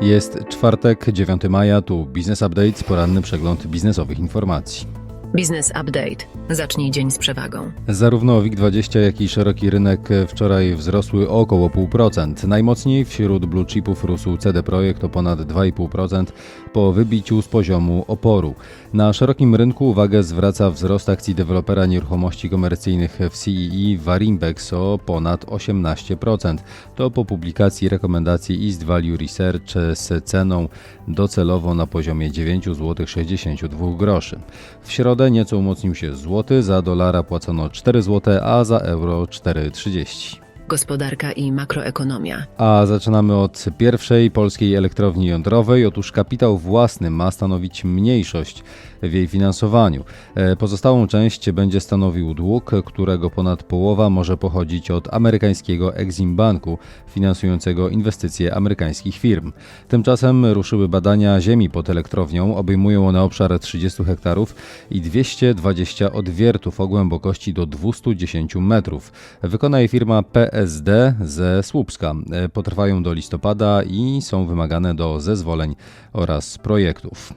Jest czwartek, 9 maja, tu Business Updates, poranny przegląd biznesowych informacji. Biznes Update. Zacznij dzień z przewagą. Zarówno WIG20, jak i szeroki rynek wczoraj wzrosły o około 0,5%. Najmocniej wśród blue chipów rósł CD Projekt o ponad 2,5% po wybiciu z poziomu oporu. Na szerokim rynku uwagę zwraca wzrost akcji dewelopera nieruchomości komercyjnych w CEE Warimbex o ponad 18%. To po publikacji rekomendacji East Value Research z ceną docelowo na poziomie 9,62 zł. W środę nieco umocnił się złoty, za dolara płacono 4 zł, a za euro 4,30. Gospodarka i makroekonomia. A zaczynamy od pierwszej polskiej elektrowni jądrowej. Otóż kapitał własny ma stanowić mniejszość w jej finansowaniu. E, Pozostałą część będzie stanowił dług, którego ponad połowa może pochodzić od amerykańskiego Exim Banku, finansującego inwestycje amerykańskich firm. Tymczasem ruszyły badania ziemi pod elektrownią. Obejmują one obszar 30 hektarów i 220 odwiertów o głębokości do 210 metrów. Wykona je firma PSD ze Słupska. E, Potrwają do listopada i są wymagane do zezwoleń oraz projektów.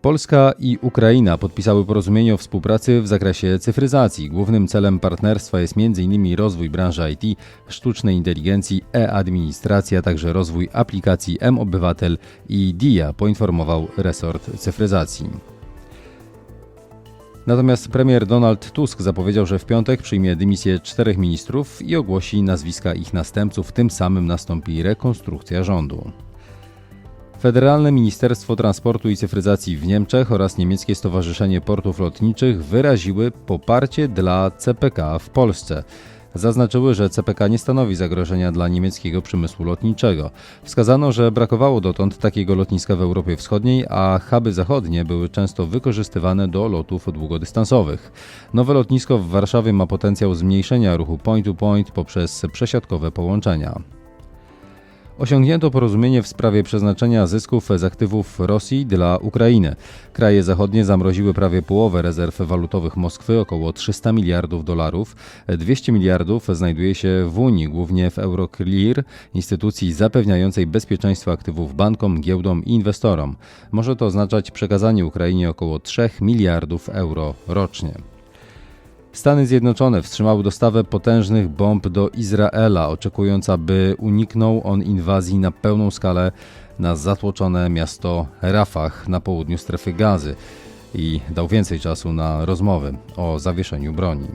Polska i Ukraina podpisały porozumienie o współpracy w zakresie cyfryzacji. Głównym celem partnerstwa jest m.in. rozwój branży IT, sztucznej inteligencji, e-administracja, a także rozwój aplikacji M-Obywatel i DIA, poinformował resort cyfryzacji. Natomiast premier Donald Tusk zapowiedział, że w piątek przyjmie dymisję czterech ministrów i ogłosi nazwiska ich następców, tym samym nastąpi rekonstrukcja rządu. Federalne Ministerstwo Transportu i Cyfryzacji w Niemczech oraz Niemieckie Stowarzyszenie Portów Lotniczych wyraziły poparcie dla CPK w Polsce. Zaznaczyły, że CPK nie stanowi zagrożenia dla niemieckiego przemysłu lotniczego. Wskazano, że brakowało dotąd takiego lotniska w Europie Wschodniej, a huby zachodnie były często wykorzystywane do lotów długodystansowych. Nowe lotnisko w Warszawie ma potencjał zmniejszenia ruchu point-to-point poprzez przesiadkowe połączenia. Osiągnięto porozumienie w sprawie przeznaczenia zysków z aktywów Rosji dla Ukrainy. Kraje zachodnie zamroziły prawie połowę rezerw walutowych Moskwy, około 300 miliardów dolarów. 200 miliardów znajduje się w Unii, głównie w Euroclear, instytucji zapewniającej bezpieczeństwo aktywów bankom, giełdom i inwestorom. Może to oznaczać przekazanie Ukrainie około 3 miliardów euro rocznie. Stany Zjednoczone wstrzymały dostawę potężnych bomb do Izraela, oczekując, aby uniknął on inwazji na pełną skalę na zatłoczone miasto Rafah na południu strefy gazy i dał więcej czasu na rozmowy o zawieszeniu broni.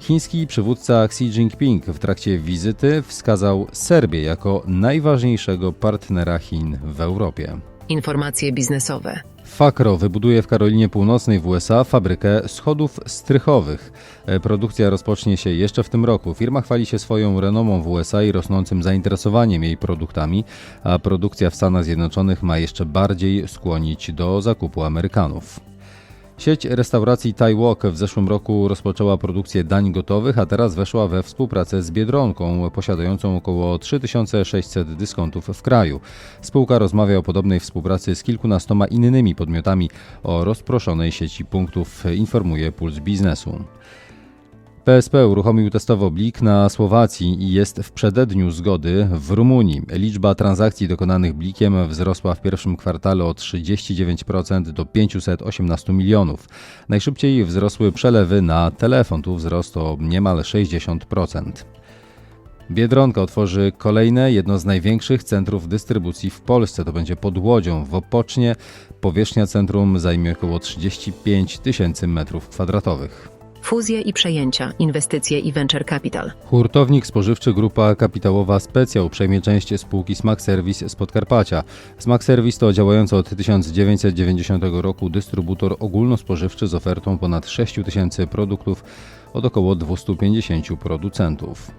Chiński przywódca Xi Jinping w trakcie wizyty wskazał Serbię jako najważniejszego partnera Chin w Europie. Informacje biznesowe. Fakro wybuduje w Karolinie Północnej w USA fabrykę schodów strychowych. E, Produkcja rozpocznie się jeszcze w tym roku. Firma chwali się swoją renomą w USA i rosnącym zainteresowaniem jej produktami, a produkcja w Stanach Zjednoczonych ma jeszcze bardziej skłonić do zakupu Amerykanów. Sieć restauracji Thai Walk w zeszłym roku rozpoczęła produkcję dań gotowych, a teraz weszła we współpracę z Biedronką, posiadającą około 3600 dyskontów w kraju. Spółka rozmawia o podobnej współpracy z kilkunastoma innymi podmiotami o rozproszonej sieci punktów, informuje Puls Biznesu. PSP uruchomił testowo blik na Słowacji i jest w przededniu zgody w Rumunii. Liczba transakcji dokonanych blikiem wzrosła w pierwszym kwartale o 39% do 518 milionów. Najszybciej wzrosły przelewy na telefon, tu wzrost o niemal 60%. Biedronka otworzy kolejne, jedno z największych centrów dystrybucji w Polsce. To będzie pod Łodzią w Opocznie. Powierzchnia centrum zajmie około 35 tysięcy metrów kwadratowych. Fuzje i przejęcia, inwestycje i venture capital. Hurtownik spożywczy Grupa Kapitałowa Specjał przejmie część spółki Smak Service z Podkarpacia. Smak Service to działający od 1990 roku dystrybutor ogólnospożywczy z ofertą ponad 6 tysięcy produktów od około 250 producentów.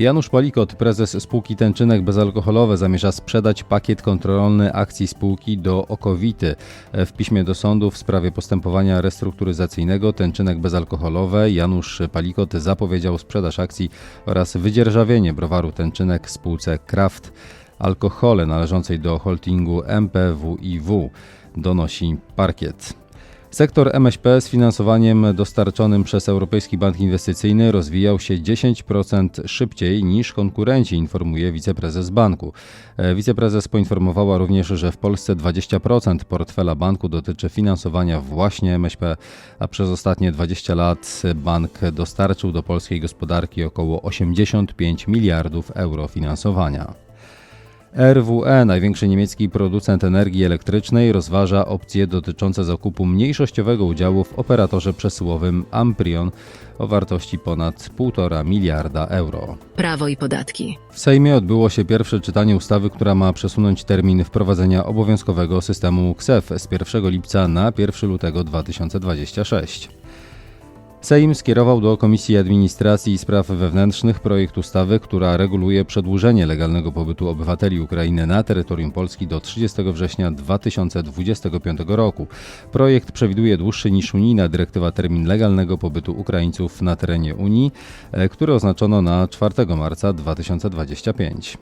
Janusz Palikot, prezes spółki Tęczynek Bezalkoholowe, zamierza sprzedać pakiet kontrolny akcji spółki do Okowity. W piśmie do sądu w sprawie postępowania restrukturyzacyjnego Tęczynek Bezalkoholowe Janusz Palikot zapowiedział sprzedaż akcji oraz wydzierżawienie browaru Tęczynek spółce Kraft Alkohole należącej do holdingu MPWiW, donosi parkiet. Sektor MŚP z finansowaniem dostarczonym przez Europejski Bank Inwestycyjny rozwijał się 10% szybciej niż konkurenci, informuje wiceprezes banku. E, Wiceprezes poinformowała również, że w Polsce 20% portfela banku dotyczy finansowania właśnie MŚP, a przez ostatnie 20 lat bank dostarczył do polskiej gospodarki około 85 miliardów euro finansowania. RWE, największy niemiecki producent energii elektrycznej, rozważa opcje dotyczące zakupu mniejszościowego udziału w operatorze przesyłowym Amprion o wartości ponad 1,5 miliarda euro. Prawo i podatki. W Sejmie odbyło się pierwsze czytanie ustawy, która ma przesunąć termin wprowadzenia obowiązkowego systemu KSEF z 1 lipca na 1 lutego 2026. Sejm skierował do Komisji Administracji i Spraw Wewnętrznych projekt ustawy, która reguluje przedłużenie legalnego pobytu obywateli Ukrainy na terytorium Polski do 30 września 2025 roku. Projekt przewiduje dłuższy niż unijna dyrektywa termin legalnego pobytu Ukraińców na terenie Unii, e, który oznaczono na 4 marca 2025.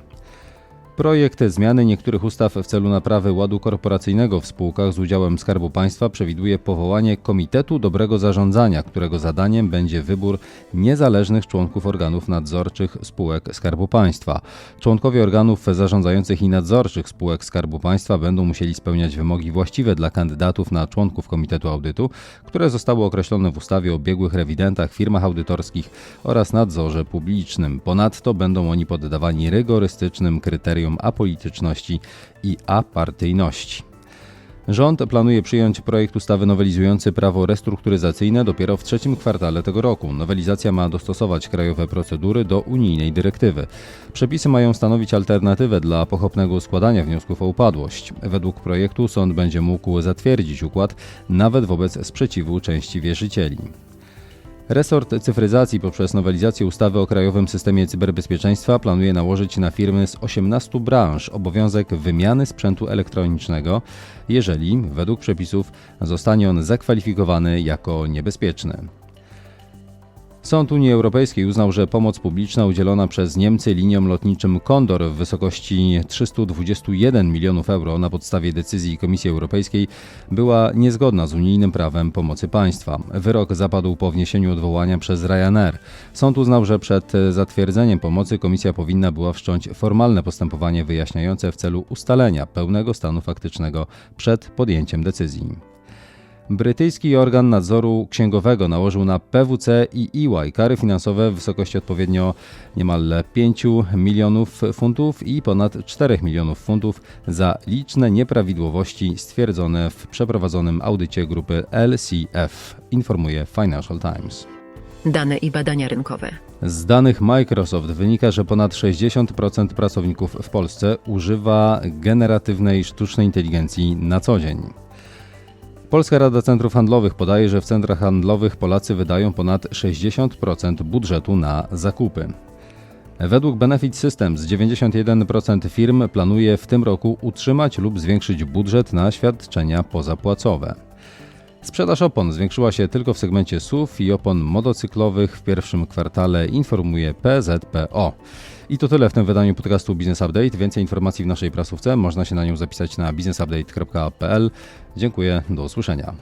Projekt zmiany niektórych ustaw w celu naprawy ładu korporacyjnego w spółkach z udziałem Skarbu Państwa przewiduje powołanie Komitetu Dobrego Zarządzania, którego zadaniem będzie wybór niezależnych członków organów nadzorczych spółek Skarbu Państwa. Członkowie organów zarządzających i nadzorczych spółek Skarbu Państwa będą musieli spełniać wymogi właściwe dla kandydatów na członków Komitetu Audytu, które zostały określone w ustawie o biegłych rewidentach, firmach audytorskich oraz nadzorze publicznym. Ponadto będą oni poddawani rygorystycznym kryterium apolityczności i apartyjności. Rząd planuje przyjąć projekt ustawy nowelizujący prawo restrukturyzacyjne dopiero w trzecim kwartale tego roku. Nowelizacja ma dostosować krajowe procedury do unijnej dyrektywy. Przepisy mają stanowić alternatywę dla pochopnego składania wniosków o upadłość. Według projektu sąd będzie mógł zatwierdzić układ nawet wobec sprzeciwu części wierzycieli. Resort cyfryzacji poprzez nowelizację ustawy o krajowym systemie cyberbezpieczeństwa planuje nałożyć na firmy z 18 branż obowiązek wymiany sprzętu elektronicznego, jeżeli według przepisów zostanie on zakwalifikowany jako niebezpieczny. Sąd Unii Europejskiej uznał, że pomoc publiczna udzielona przez Niemcy liniom lotniczym Kondor w wysokości 321 milionów euro na podstawie decyzji Komisji Europejskiej była niezgodna z unijnym prawem pomocy państwa. Wyrok zapadł po wniesieniu odwołania przez Ryanair. Sąd uznał, że przed zatwierdzeniem pomocy Komisja powinna była wszcząć formalne postępowanie wyjaśniające w celu ustalenia pełnego stanu faktycznego przed podjęciem decyzji. Brytyjski organ nadzoru księgowego nałożył na PWC i EY kary finansowe w wysokości odpowiednio niemal 5 milionów funtów i ponad 4 milionów funtów za liczne nieprawidłowości stwierdzone w przeprowadzonym audycie grupy LCF, informuje Financial Times. Dane i badania rynkowe. Z danych Microsoft wynika, że ponad 60% pracowników w Polsce używa generatywnej sztucznej inteligencji na co dzień. Polska Rada Centrów Handlowych podaje, że w centrach handlowych Polacy wydają ponad 60% budżetu na zakupy. Według Benefit Systems 91% firm planuje w tym roku utrzymać lub zwiększyć budżet na świadczenia pozapłacowe. Sprzedaż opon zwiększyła się tylko w segmencie SUV i opon motocyklowych w pierwszym kwartale, informuje PZPO. I to tyle w tym wydaniu podcastu Business Update. Więcej informacji w naszej prasówce. Można się na nią zapisać na businessupdate.pl. Dziękuję, do usłyszenia.